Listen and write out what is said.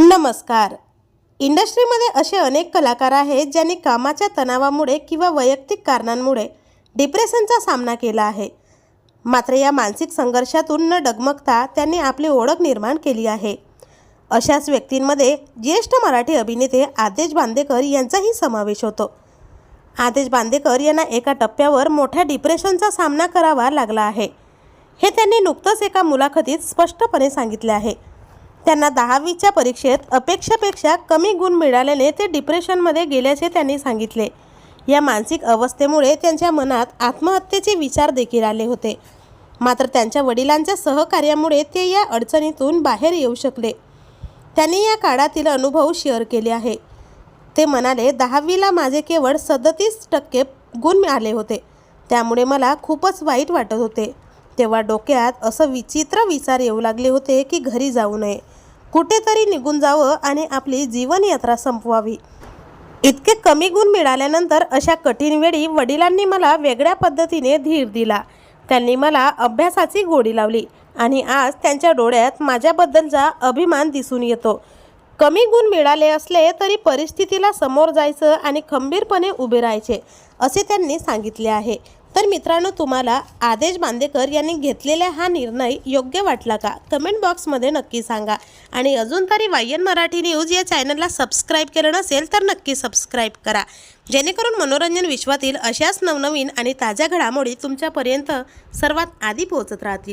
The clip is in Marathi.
नमस्कार. इंडस्ट्रीमध्ये असे अनेक कलाकार आहेत ज्यांनी कामाच्या तणावामुळे किंवा वैयक्तिक कारणांमुळे डिप्रेशनचा सामना केला आहे. मात्र या मानसिक संघर्षातून न डगमगता त्यांनी आपली ओळख निर्माण केली आहे. अशाच व्यक्तींमध्ये ज्येष्ठ मराठी अभिनेते आदेश बांदेकर यांचाही समावेश होतो. आदेश बांदेकर यांना एका टप्प्यावर मोठ्या डिप्रेशनचा सामना करावा लागला आहे. हे त्यांनी नुकतंच एका मुलाखतीत स्पष्टपणे सांगितले आहे. त्यांना दहावीच्या परीक्षेत अपेक्षेपेक्षा कमी गुण मिळाल्याने ते डिप्रेशनमध्ये गेल्याचे त्यांनी सांगितले. या मानसिक अवस्थेमुळे त्यांच्या मनात आत्महत्येचे विचार देखील आले होते. मात्र त्यांच्या वडिलांच्या सहकार्यामुळे ते या अडचणीतून बाहेर येऊ शकले. त्यांनी या काळातील अनुभव शेअर केले आहे. ते म्हणाले दहावीला माझे केवळ सदतीस टक्के गुण मिळाले होते. त्यामुळे मला खूपच वाईट वाटत होते. तेव्हा डोक्यात असं विचित्र विचार येऊ लागले होते की घरी जाऊ नये. कुठेतरी निघून जावं आणि आपली जीवनयात्रा संपवावी. इतके कमी गुण मिळाल्यानंतर अशा कठीण वेळी वडिलांनी मला वेगळ्या पद्धतीने धीर दिला. त्यांनी मला अभ्यासाची गोडी लावली आणि आज त्यांच्या डोळ्यात माझ्याबद्दलचा अभिमान दिसून येतो. कमी गुण मिळाले असले तरी परिस्थितीला समोर जायचं आणि खंबीरपणे उभे राहायचे असे त्यांनी सांगितले आहे. तर मित्रांनो तुम्हाला आदेश बांदेकर यांनी घेतलेला हा निर्णय योग्य वाटला का? कमेंट बॉक्समध्ये नक्की सांगा. आणि अजून तरी वायन मराठी न्यूज या चॅनलला सबस्क्राईब केलं नसेल तर नक्की सबस्क्राईब करा. जेणेकरून मनोरंजन विश्वातील अशाच नवनवीन आणि ताज्या घडामोडी तुमच्यापर्यंत सर्वात आधी पोहोचत राहतील.